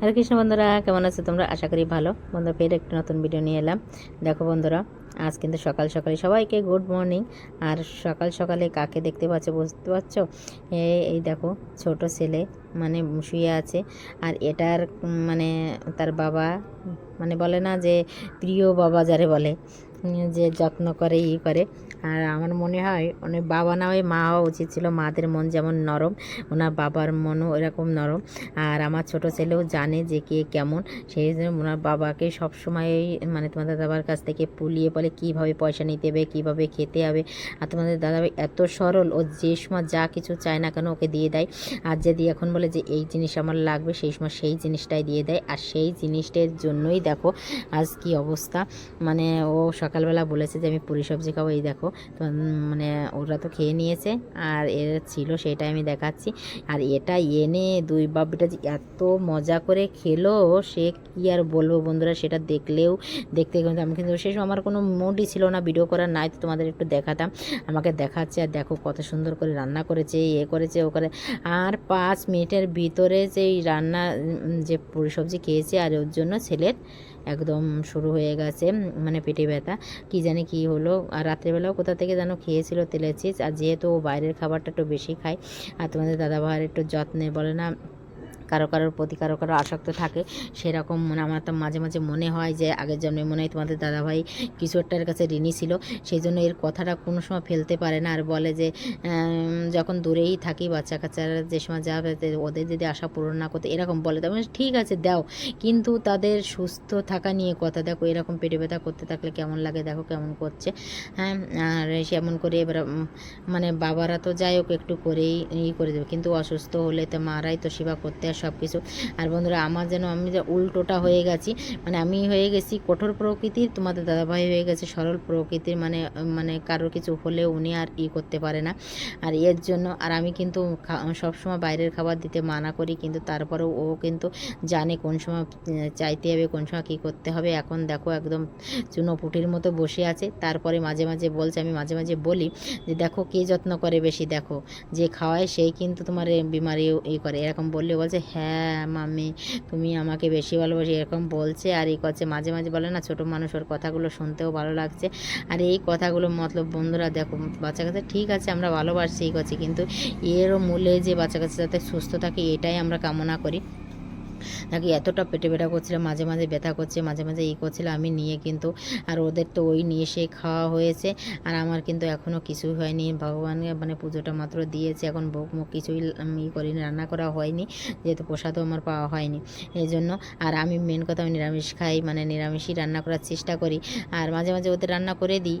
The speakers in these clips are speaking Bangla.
হরে কৃষ্ণ বন্ধুরা, কেমন আছো তোমরা? আশা করি ভালো। বন্ধু ফের একটি নতুন ভিডিও নিয়ে এলাম। দেখো বন্ধুরা, আজ কিন্তু সকাল সকালে সবাইকে গুড মর্নিং আর সকাল সকালে কাকে দেখতে পাচ্ছ, বুঝতে পারছ? এই দেখো, ছোট ছেলে মানে শুয়ে আছে। আর এটার মানে তার বাবা মানে বলে না যে, প্রিয় বাবা যারে বলে। যে যত্ন করে, ই করে। আর আমার মনে হয় অনেক বাবা না হয়ে মা হওয়া উচিত ছিল। মাদের মন যেমন নরম, ওনার বাবার মনও এরকম নরম। আর আমার ছোট ছেলেও জানে যে কে কেমন। সেই জন্য ওনার বাবাকে সবসময় মানে তোমাদের দাদাবার কাছ থেকে পুলিয়ে বলে, কীভাবে পয়সা নিতে হবে, কীভাবে খেতে হবে। আর তোমাদের দাদাভাই এত সরল, ও যে সময় যা কিছু চায় না কেন ওকে দিয়ে দেয়। আর যদি এখন বলে যে এই জিনিস আমার লাগবে, সেই সময় সেই জিনিসটাই দিয়ে দেয়। আর সেই জিনিসটার জন্যই দেখো, আজ কি অবস্থা। মানে ও সকালবেলা বলেছে যে, আমি পুরি সবজি খাব। এই দেখো, তো মানে ওরা তো খেয়ে নিয়েছে, আর এর ছিল সেটাই আমি দেখাচ্ছি। আর এটা এনে দুই বাপিটা যে এত মজা করে খেলো, সে কি আর বলব বন্ধুরা, সেটা দেখলেও, দেখতে কিন্তু আমি কিন্তু সময় আমার কোনো মুডই ছিল না ভিডিও করার নাই, তো তোমাদের একটু দেখাতাম। আমাকে দেখাচ্ছে, আর দেখো কত সুন্দর করে রান্না করেছে, এ করেছে, ও করে, আর পাঁচ মিনিটের ভিতরে যে এই রান্না যে পুরি সবজি খেয়েছে, আর ওর জন্য ছেলের একদম শুরু হয়ে গেছে মানে পেটে ব্যথা। কি জানি কি হলো। আর রাত্রেবেলাও কোথা থেকে যেন খেয়েছিল তেলের চিজ। আর যেহেতু ও বাইরের খাবারটা একটু বেশি খায়, আর তোমাদের দাদা ভাইয়ের একটু যত্নে বলে না কারও কারোর প্রতি কারও কারও আসক্ত থাকে, সেরকম মানে আমার তো মাঝে মাঝে মনে হয় যে আগের জন্মে মনে হয় তোমাদের দাদাভাই কিছু একটার কাছে ঋণী ছিল সেই জন্য এর কথাটা কোনো সময় ফেলতে পারে না আর বলে যে যখন দূরেই থাকি বাচ্চা কাচ্চারা যে সময় যাবে ওদের যদি আশা পূরণ না করতে, এরকম বলে, তবে ঠিক আছে, দাও। কিন্তু তাদের সুস্থ থাকা নিয়ে কথা, দেখো এরকম পেটে ব্যথা করতে থাকলে কেমন লাগে, দেখো কেমন করছে। হ্যাঁ আর সেমন করে এবার মানে বাবারা তো যাই হোক, একটু করেই ই করে দেবে, কিন্তু অসুস্থ হলে তো মারাই তো সেবা করতে সব কিছু আর বন্ধুরা, আমার যেন আমি যে উল্টোটা হয়ে গেছি মানে আমি হয়ে গেছি কঠোর প্রকৃতির, তোমাদের দাদাভাই হয়ে গেছে সরল প্রকৃতির মানে মানে কারোর কিছু হলে উনি আর ই করতে পারে না। আর এর জন্য, আর আমি কিন্তু সবসময় বাইরের খাবার দিতে মানা করি, কিন্তু তারপরেও ও কিন্তু জানে কোন সময় চাইতে হবে, কোন সময় কী করতে হবে। এখন দেখো, একদম চুনোপুটির মতো বসে আছে। তারপরে মাঝে মাঝে বলছে, আমি মাঝে মাঝে বলি যে, দেখো, কে যত্ন করে বেশি? দেখো, যে খাওয়ায়, সেই কিন্তু তোমার বিমারি ই করে। এরকম বললে বলছে হ্যাঁ মামি তুমি আমাকে বেশি ভালোবাসি, এরকম বলছে। আর এই করছে মাঝে মাঝে বলে না, ছোটো মানুষ, ওর কথাগুলো শুনতেও ভালো লাগছে। আর এই কথাগুলো মতলব, বন্ধুরা, দেখো বাচ্চা কাছে ঠিক আছে, আমরা ভালোবাসি এই করছি কিন্তু এরও মূলে যে বাচ্চা কাছে যাতে সুস্থ থাকে, এটাই আমরা কামনা করি। নাকি এতটা পেটে ব্যথা করছিল, মাঝে মাঝে ব্যথা করছে, মাঝে মাঝে ই করছিল, আমি নিয়ে কিন্তু, আর ওদের তো ওই নিয়ে সে খাওয়া হয়েছে, আর আমার কিন্তু এখনও কিছুই হয়নি, ভগবানকে মানে পুজোটা মাত্র দিয়েছে, এখন ভোগ মুখ কিছুই আমি করিনি, রান্না করা হয়নি, যেহেতু প্রসাদও আমার পাওয়া হয়নি এই জন্য আর আমি মেন কথা আমি নিরামিষ খাই মানে নিরামিষই রান্না করার চেষ্টা করি, আর মাঝে মাঝে ওদের রান্না করে দিই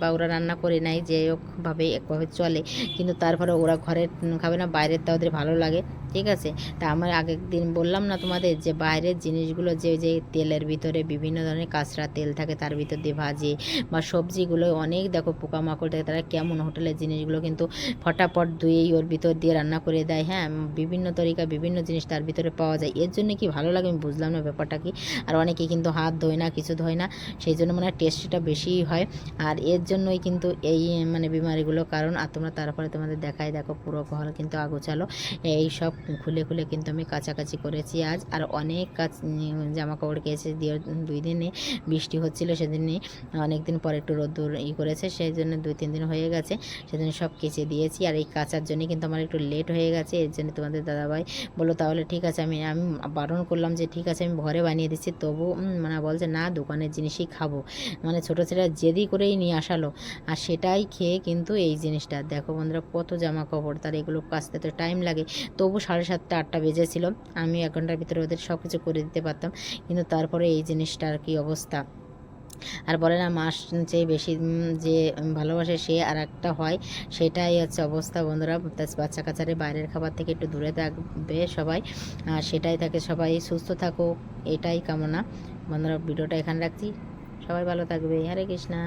বা ওরা রান্না করে নেয় যে হোকভাবে একভাবে চলে, কিন্তু তারপরে ওরা ঘরের খাবে না, বাইরের তা ওদের ভালো লাগে ঠিক আছে? তা আমার আগের দিন বললাম না তোমাদের যে বাইরের জিনিসগুলো যে যে তেলের ভিতরে বিভিন্ন ধরনের কাঁচরা তেল থাকে তার ভিতর দিয়ে ভাজে বা সবজিগুলো অনেক দেখো পোকামাকড় থাকে, তারা কেমন হোটেলের জিনিসগুলো কিন্তু ফটাফট ধুয়েই ওর ভিতর দিয়ে রান্না করে দেয় হ্যাঁ? বিভিন্ন তরিকা বিভিন্ন জিনিস তার ভিতরে পাওয়া যায়। এর জন্য কি ভালো লাগে আমি বুঝলাম না ব্যাপারটা কি? আর অনেকে কিন্তু হাত ধোয় না, কিছু ধোয় না, সেই জন্য মানে টেস্টটা বেশিই হয়। আর এর জন্যই কিন্তু এই মানে বিমারিগুলো কারণ, আর তোমরা তারপরে তোমাদের দেখাই দেখো পুরো ঘর কিন্তু আগোছালো এই সব খুলে খুলে কিন্তু আমি কাছাকাছি করেছি আজ। আর অনেক কাজ জামা কাপড় কেচে দিয়ে দুই দিনে বৃষ্টি হচ্ছিল সেদিনে অনেক দিন পর একটু রোদ্দুর ই করেছে সেই জন্য দুই, তিন দিন হয়ে গেছে সেদিন সব কেচে দিয়েছি। আর এই কাচার জন্য কিন্তু আমার একটু লেট হয়ে গেছে, এর জন্য তোমাদের দাদাভাই বলল, তাহলে ঠিক আছে, আমি আমি বারণ করলাম যে, ঠিক আছে, আমি ঘরে বানিয়ে দিচ্ছি, তবু মানে বলছে, না, দোকানের জিনিসই খাব। মানে ছোটো ছেলেরা জেদি করেই নিয়ে আসালো। আর সেটাই খেয়ে কিন্তু এই জিনিসটা, দেখো বন্ধুরা, কত জামা কাপড় তার এগুলো কাচতে তো টাইম লাগে, তবু সাড়ে সাতটা, আটটা বেজেছিল। আমি এক ঘণ্টার ভিতরে ওদের সব কিছু করে দিতে পারতাম। কিন্তু তারপরে এই জিনিসটার কি অবস্থা। আর বলে না, মাস চেয়ে বেশি যে ভালোবাসে সে আর একটা হয়, সেটাই হচ্ছে অবস্থা বন্ধুরা। বাচ্চা কাচ্চারে বাইরের খাবার থেকে একটু দূরে থাকবে সবাই। আর সেটাই থাকে, সবাই সুস্থ থাকুক, এটাই কামনা। বন্ধুরা, ভিডিওটা এখানে রাখছি। সবাই ভালো থাকবে। হরে কৃষ্ণা।